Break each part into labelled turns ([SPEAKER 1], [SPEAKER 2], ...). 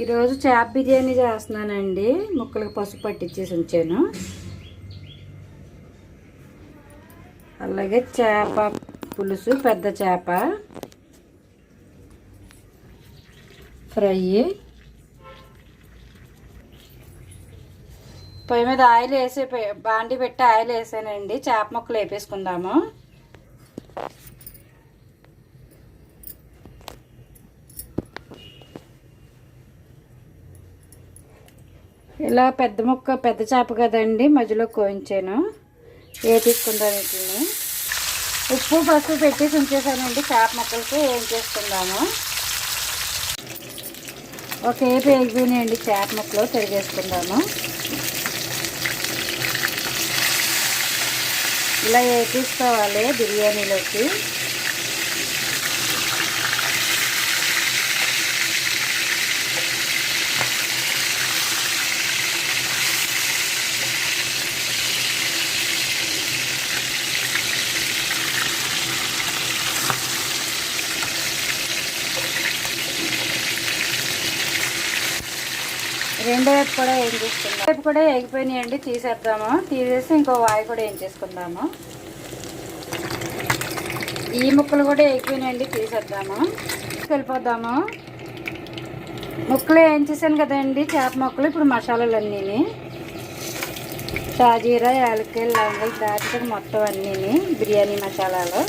[SPEAKER 1] ఈరోజు చేప బిర్యానీ చేస్తున్నానండి. ముక్కలకు పసుపు పట్టించేసి ఉంచాను. అలాగే చేప పులుసు పెద్ద చేప. ఫ్రై. పొయ్యి మీద ఆయిల్ వేసే బాండి పెట్టి ఆయిల్ వేసానండి. చేప ముక్కలు వేపేసుకుందాము. ఇలా పెద్ద ముక్క పెద్ద చేప కదండి మధ్యలో కోయించాను. వేపించుకుందాం వీటిని? ఉప్పు పసుపు పెట్టేసి ఉంచేసానండి చేప ముక్కలకి ఏం చేసుకుందాము? ఒక ఏపు వేగిపోయినాయండి చేప ముక్కలు తిరిగేసుకుందాము. ఇలా వేపిస్తావాలి బిర్యానీలోకి? రెండో వైపు కూడా ఏం చేసుకుందాం వైపు కూడా ఎగిపోయినాయండి తీసేద్దాము. తీసేసి ఇంకో వాయి కూడా ఏం చేసుకుందాము. ఈ ముక్కలు కూడా ఎగిపోయినాయండి తీసేద్దాము. వెళ్ళిపోద్దాము ముక్కలు ఏం చేశాను కదండి చేప ముక్కలు ఇప్పుడు మసాలాలు అన్నీని షాజీరా యాలకాయలు లవంగాలు దాచిన మొత్తం అన్నీని బిర్యానీ మసాలాలు.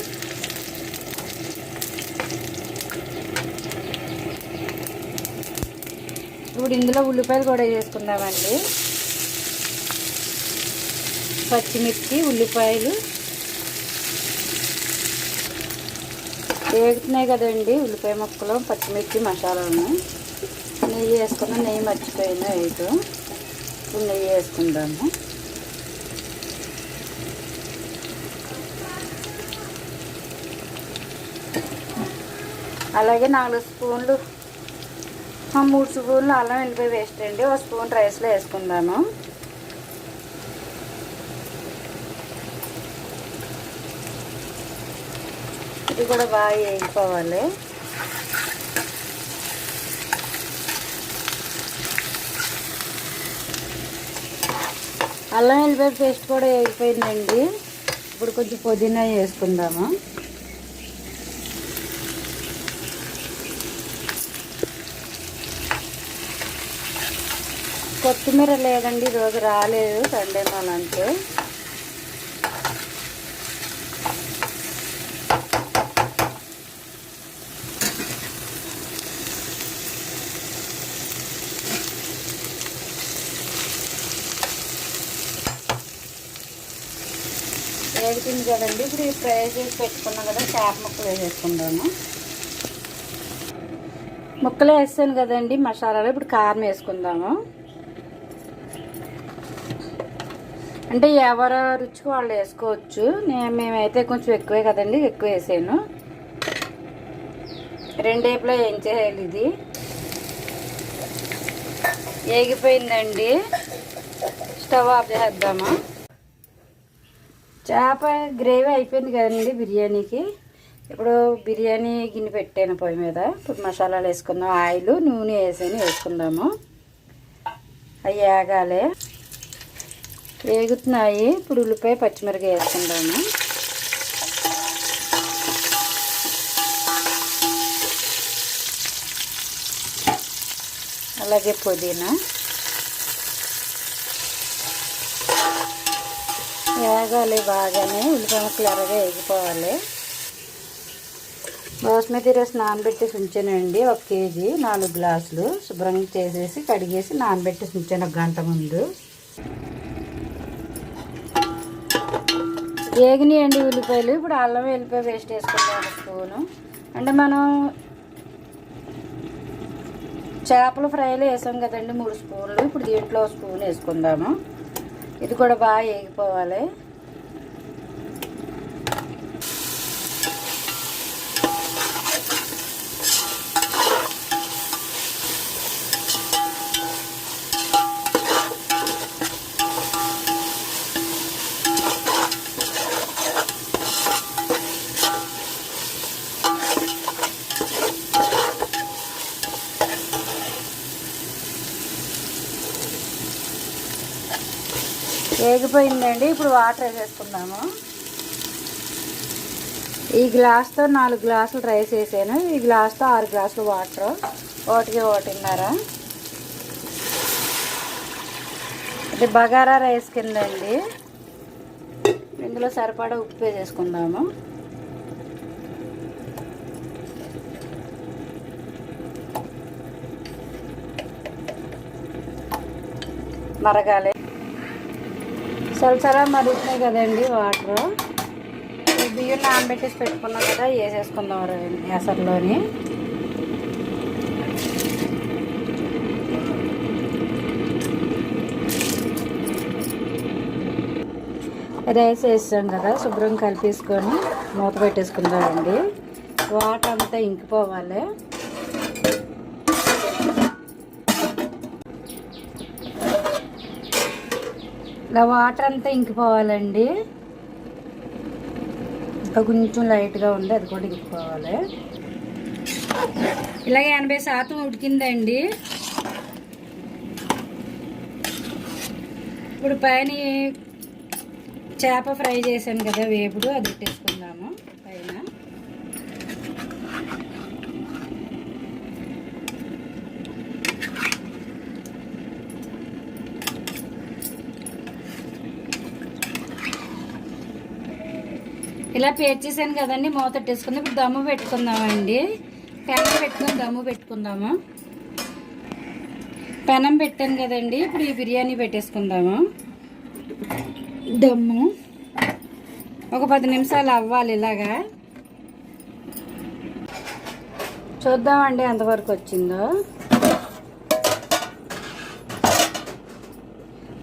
[SPEAKER 1] ఇప్పుడు ఇందులో ఉల్లిపాయలు కూడా వేసుకుందామండి. పచ్చిమిర్చి ఉల్లిపాయలు. వేగుతున్నాయి కదండి ఉల్లిపాయ ముక్కలు పచ్చిమిర్చి మసాలాను నెయ్యి వేసుకున్న నెయ్యి మర్చిపోయినా వేయటం ఇప్పుడు నెయ్యి వేసుకుందాము. అలాగే నాలుగు స్పూన్లు మూడు స్పూన్లు అల్లం వెల్లిపాయ వేస్ట్ అండి. ఒక స్పూన్ రైస్లో వేసుకుందాము. ఇది కూడా బాగా వేగిపోవాలి. అల్లం వెల్లిపాయ పేస్ట్ కూడా వేగిపోయిందండి. ఇప్పుడు కొంచెం పుదీనా వేసుకుందాము. కొత్తిమీర లేదండి ఈరోజు రాలేదు సండే మాలంటే వేడిపింది కదండి ఇప్పుడు ఈ ఫ్రై చేసి పెట్టుకున్నాం కదా చేప ముక్కలు వేసేసుకుంటాము ముక్కలు వేస్తాను కదండి మసాలాలు ఇప్పుడు కారం వేసుకుందాము. అంటే ఎవరు రుచికి వాళ్ళు వేసుకోవచ్చు. నేను మేమైతే కొంచెం ఎక్కువే కదండి ఎక్కువ వేసాను. రెండేపులో ఏం చేయాలి ఇది? ఏగిపోయిందండి. స్టవ్ ఆఫ్ చేద్దామా చేప గ్రేవీ అయిపోయింది కదండి బిర్యానీకి. ఇప్పుడు బిర్యానీ గిన్నె పెట్టాను పొయ్యి మీద. ఇప్పుడు మసాలాలు వేసుకుందాం. ఆయిల్ నూనె వేసాను వేసుకుందాము. అవి వేగాలి వేగుతున్నాయి. ఇప్పుడు ఉల్లిపాయ పచ్చిమిరపకాయ వేసుకుందాము. అలాగే పుదీనా. వేగాలి బాగానే. ఉల్లిపాయ ముక్కలు ఎర్రగా వేగిపోవాలి. బాస్మతి రైస్ నానబెట్టేసి ఉంచానండి ఒక కేజీ. నాలుగు గ్లాసులు శుభ్రంగా చేసేసి కడిగేసి నానబెట్టేసి ఉంచాను ఒక గంట ముందు. వేగినాయండి ఉల్లిపాయలు. ఇప్పుడు అల్లం వెల్లిపాయ వేస్ట్ వేసుకుందాం ఒక స్పూను. అంటే మనం చేపల ఫ్రైలో వేసాం కదండి మూడు స్పూన్లు. ఇప్పుడు దీంట్లో స్పూన్ వేసుకుందాము. ఇది కూడా బాగా వేగిపోవాలి వేగిపోయిందండి. ఇప్పుడు వాటర్ వేసేసుకుందాము ఈ గ్లాస్తో నాలుగు గ్లాసులు రైస్ వేసాను. ఈ గ్లాస్తో ఆరు గ్లాసులు వాటర్. ఒకటికి ఒకటిన్నర. ఇది బగారా రైస్ కింద అండి ఇందులో సరిపడా ఉప్పు వేసేసుకుందాము. మరగాలి. సలసలా మరుగుతున్నాయి కదండి వాటర్. బియ్యం నానబెట్టేసి పెట్టుకున్నాం కదా వేసేసుకుందాం ఎసర్లోని రైస్ వేస్తాం కదా శుభ్రం కలిపేసుకొని మూత పెట్టేసుకుందామండి. వాటర్ అంతా ఇంకిపోవాలి. ఇలా వాటర్ అంతా ఇంకిపోవాలండి. ఇంకా కొంచెం లైట్గా ఉంది అది కూడా ఇంకిపోవాలి. ఇలాగ ఎనభై శాతం ఉడికిందండి. ఇప్పుడు పైన చేప ఫ్రై చేశాను కదా వేపుడు అది పెట్టేసుకుందాము పైన. ఇలా పేర్చేసాను కదండి మూత పెట్టేసుకుందాం. ఇప్పుడు దమ్ము పెట్టుకుందామండి. పెనం పెట్టుకుని దమ్ము పెట్టుకుందాము. పెనం పెట్టాను కదండి ఇప్పుడు ఈ బిర్యానీ పెట్టేసుకుందాము. దమ్ము. ఒక పది నిమిషాలు అవ్వాలి ఇలాగా. చూద్దామండి ఎంతవరకు వచ్చిందో.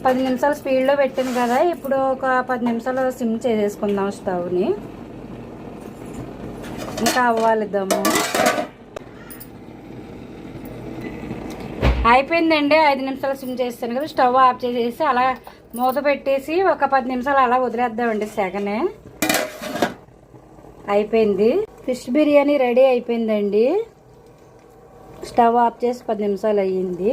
[SPEAKER 1] పది నిమిషాలు స్పీడ్లో పెట్టాను కదా ఇప్పుడు ఒక పది నిమిషాలు సిమ్ చేసేసుకుందాం స్టవ్ని. ఇంకా అవ్వాలిద్దాము అయిపోయిందండి ఐదు నిమిషాలు సిమ్ చేస్తాను కదా స్టవ్ ఆఫ్ చేసేసి అలా మూత పెట్టేసి ఒక పది నిమిషాలు అలా వదిలేద్దామండి సెగనే. అయిపోయింది. ఫిష్ బిర్యానీ రెడీ అయిపోయిందండి. స్టవ్ ఆఫ్ చేసి పది నిమిషాలు అయ్యింది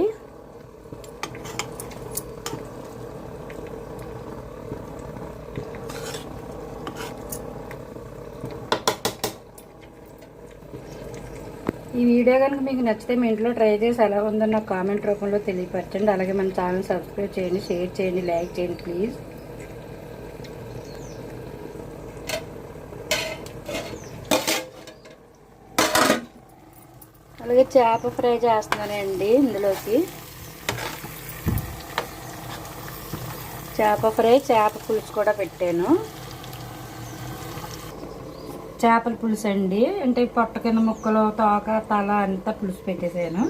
[SPEAKER 1] ఈ వీడియో కనుక మీకు నచ్చితే మీ ఇంట్లో ట్రై చేసి ఎలా ఉందో నాకు కామెంట్ రూపంలో తెలియపరచండి. అలాగే మన ఛానల్ సబ్స్క్రైబ్ చేయండి షేర్ చేయండి లైక్ చేయండి ప్లీజ్. అలాగే చేప ఫ్రై చేస్తున్నానండి ఇందులోకి. చేప ఫ్రై చేప పులుసు కూడా పెట్టాను. చేపల పులుసు అండి అంటే పొట్ట కింద ముక్కలు తోక తల అంతా పులుసు పెట్టేసాను.